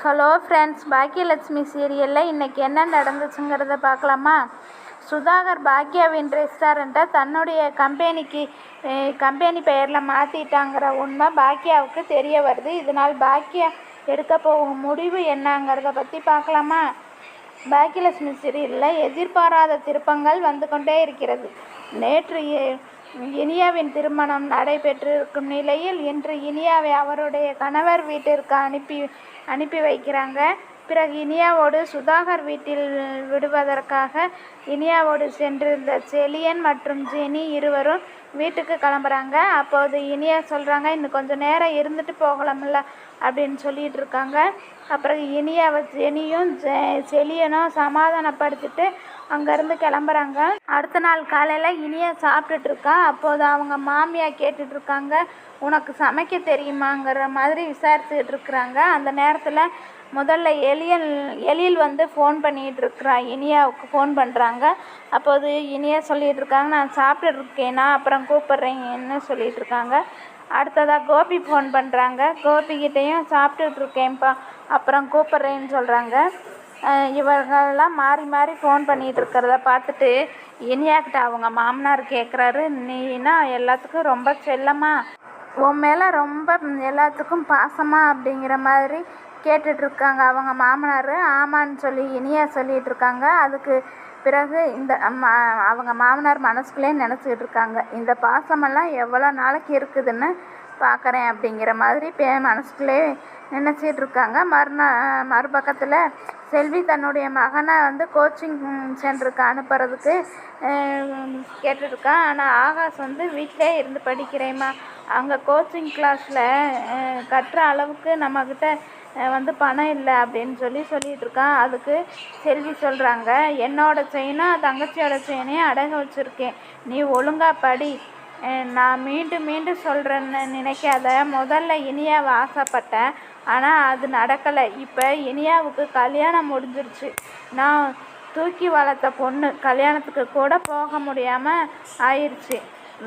Hello friends Baakiyalakshmi சீரியலில் இன்றைக்கி என்ன நடந்துச்சுங்கிறத பார்க்கலாமா? சுதாகர் பாக்யாவின் ரெஸ்டாரண்ட்டை தன்னுடைய கம்பெனிக்கு கம்பெனி பெயரில் மாற்றிட்டாங்கிற உண்மை பாக்கியாவுக்கு தெரிய வருது. இதனால் பாக்கியா எடுக்க போகும் முடிவு என்னங்கிறத பற்றி பார்க்கலாமா? பாக்கியலட்சுமி சீரியலில் எதிர்பாராத திருப்பங்கள் வந்து கொண்டே இருக்கிறது. நேற்று இனியாவின் திருமணம் நடைபெற்றிருக்கும் நிலையில் இன்று இனியாவை அவருடைய கணவர் வீட்டிற்கு அனுப்பி அனுப்பி வைக்கிறாங்க. பிறகு இனியாவோடு சுதாகர் வீட்டில் விடுவதற்காக இனியாவோடு சென்றிருந்த செலியன் மற்றும் ஜெனி இருவரும் வீட்டுக்கு கிளம்புறாங்க. அப்போது இனியா சொல்கிறாங்க இன்னும் கொஞ்சம் நேரம் இருந்துட்டு போகலாம்ல அப்படின்னு சொல்லிட்டு இருக்காங்க. அப்புறம் இனியாவை ஜெனியும் ஜெ- செலியனும் சமாதானப்படுத்திட்டு அங்கேருந்து கிளம்புறாங்க. அடுத்த நாள் காலையில் இனியா சாப்பிட்டுட்டு இருக்கா. அப்போது அவங்க மாமியா கேட்டுட்டு இருக்காங்க உனக்கு சமைக்க தெரியுமாங்கிற மாதிரி விசாரிச்சுட்டு இருக்கிறாங்க. அந்த நேரத்தில் முதல்ல எலியல் எலியில் வந்து ஃபோன் பண்ணிகிட்டு இருக்கிறான் இனியாவுக்கு ஃபோன் பண்ணுறாங்க அப்போது இனியா சொல்லிகிட்டு இருக்காங்க நான் சாப்பிட்டுட்டு அப்புறம் கூப்பிட்றேன்னு சொல்லிட்டு இருக்காங்க? அடுத்ததாக கோபி ஃபோன் பண்ணுறாங்க கோபிக்கிட்டேயும் சாப்பிட்டுட்ருக்கேன்ப்பா அப்புறம் கூப்பிட்றேன்னு சொல்கிறாங்க இவர்கள்லாம் மாறி மாறி ஃபோன் பண்ணிகிட்டு இருக்கிறத பார்த்துட்டு இனியாக்கிட்ட அவங்க மாமனார் கேட்குறாரு நீனா எல்லாத்துக்கும் ரொம்ப செல்லமா? உன் மேலே ரொம்ப எல்லாத்துக்கும் பாசமா அப்படிங்கிற மாதிரி கேட்டுட்ருக்காங்க அவங்க மாமனார். ஆமான்னு சொல்லி இனியா சொல்லிகிட்டு இருக்காங்க. அதுக்கு பிறகு இந்த அவங்க மாமனார் மனசுக்குள்ளே நினச்சிக்கிட்டு இருக்காங்க. இந்த பாசமெல்லாம் எவ்வளோ நாளைக்கு இருக்குதுன்னு பார்க்குறேன் அப்படிங்கிற மாதிரி பே மனசுக்குள்ளே நினச்சிட்டு இருக்காங்க. மறுநா மறுபக்கத்தில் செல்வி தன்னுடைய மகனை வந்து கோச்சிங் சென்டருக்கு அனுப்புறதுக்கு கேட்டுருக்கான் ஆனால் ஆகாஷ் வந்து வீட்டிலே இருந்து படிக்கிறேம்மா. அங்கே கோச்சிங் கிளாஸில் கட்டுற அளவுக்கு நம்மக்கிட்ட வந்து பணம் இல்லை அப்படின்னு சொல்லி சொல்லிட்டு இருக்கான். அதுக்கு செல்வி சொல்கிறாங்க என்னோட செயினா தங்கச்சியோட செயினையும் அடகு வச்சுருக்கேன். நீ ஒழுங்கா படி. நான் மீண்டும் மீண்டும் சொல்கிறேன்னு நினைக்காத. முதல்ல இனியாவை ஆசைப்பட்டேன். ஆனால் அது நடக்கலை. இப்போ இனியாவுக்கு கல்யாணம் முடிஞ்சிருச்சு. நான் தூக்கி வளர்த்த பொண்ணு கல்யாணத்துக்கு கூட போக முடியாமல் ஆயிடுச்சு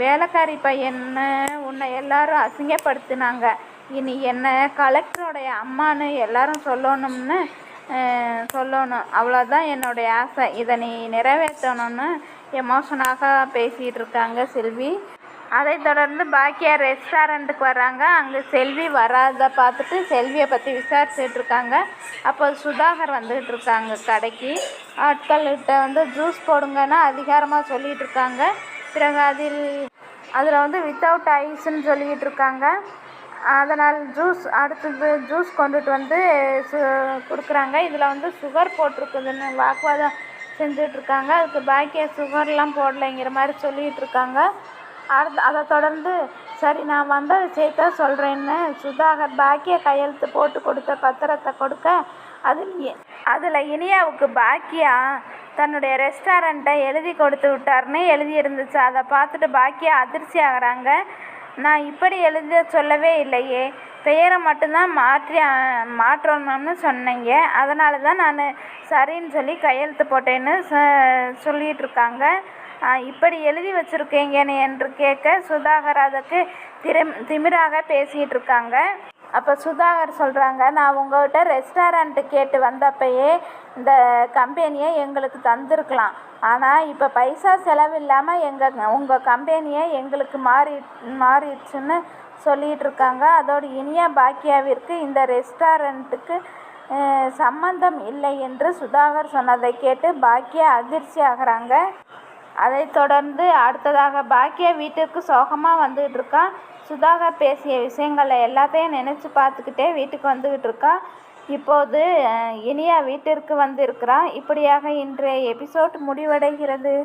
வேலைக்காரி பையன்னு உன்னை எல்லாரும் அசிங்கப்படுத்தினாங்க. இனி என்ன கலெக்டருடைய அம்மான்னு எல்லாரும் சொல்லணும்னு சொல்லணும். அவ்வளோதான் என்னுடைய ஆசை. இதை நீ நிறைவேற்றணும்னு எமோஷனாக பேசிகிட்டு இருக்காங்க செல்வி. அதை தொடர்ந்து பாக்கியா ரெஸ்டாரண்ட்டுக்கு வராங்க அங்கே செல்வி வராத பார்த்துட்டு செல்வியை பற்றி விசாரிச்சுட்டு இருக்காங்க. அப்போ சுதாகர் வந்துக்கிட்டு இருக்காங்க கடைக்கு. ஆட்கள்கிட்ட வந்து ஜூஸ் போடுங்கன்னா அதிகாரமாக சொல்லிகிட்டு இருக்காங்க. பிறகு அதில் அதில் வந்து வித்தவுட் ஐஸ்ன்னு சொல்லிக்கிட்டு இருக்காங்க. அதனால் ஜூஸ் அடுத்தது ஜூஸ் கொண்டுட்டு வந்து சு கொடுக்குறாங்க. இதில் வந்து சுகர் போட்டிருக்குதுன்னு வாக்குவாதம் செஞ்சிட்ருக்காங்க. அதுக்கு பாக்கிய சுகர்லாம் போடலைங்கிற மாதிரி சொல்லிகிட்ருக்காங்க. அடுத்து அதை தொடர்ந்து சரி நான் வந்த விஷயத்த சொல்கிறேன்னு சுதாகர் பாக்கிய கையெழுத்து போட்டு கொடுத்த பத்திரத்தை கொடுக்க அதில் அதில் இனியாவுக்கு பாக்கியா தன்னுடைய ரெஸ்டாரண்ட்டை எழுதி கொடுத்து விட்டாருன்னு எழுதி இருந்துச்சு அதை பார்த்துட்டு பாக்கியா அதிர்ச்சி ஆகுறாங்க நான் இப்படி எழுத சொல்லவே இல்லையே. பெயரை மட்டும்தான் மாற்றி மாற்றணும்னு சொன்னீங்க. அதனால தான் நான் சரின்னு சொல்லி கையெழுத்து போட்டேன்னு ச சொல்லிட்டு இருக்காங்க. இப்படி எழுதி வச்சுருக்கீங்கன்னு என்று கேட்க சுதாகர் அதுக்கு திரு திமிராக பேசிகிட்டு இருக்காங்க. அப்போ சுதாகர் சொல்கிறாங்க நான் உங்கள்கிட்ட ரெஸ்டாரண்ட்டு கேட்டு வந்தப்பயே இந்த கம்பெனியை எங்களுக்கு தந்திருக்கலாம். ஆனால் இப்போ பைசா செலவில்லாமல் எங்கள் உங்கள் கம்பெனியை எங்களுக்கு மாறி மாறிடுச்சுன்னு சொல்லிகிட்டு இருக்காங்க. அதோடு இனிய பாக்கியாவிற்கு இந்த ரெஸ்டாரண்ட்டுக்கு சம்பந்தம் இல்லை என்று சுதாகர் சொன்னதை கேட்டு பாக்கியா அதிர்ச்சி ஆகிறாங்க. அதைத் தொடர்ந்து அடுத்ததாக பாக்கியா வீட்டிற்கு சோகமாக வந்துகிட்டு இருக்கான். சுதாகர் பேசிய விஷயங்களை எல்லாத்தையும் நினச்சி பார்த்துக்கிட்டே வீட்டுக்கு வந்துக்கிட்டு இருக்கா. இப்போது இனியா வீட்டிற்கு வந்திருக்கிறான் இப்படியாக இன்றைய எபிசோட் முடிவடைகிறது.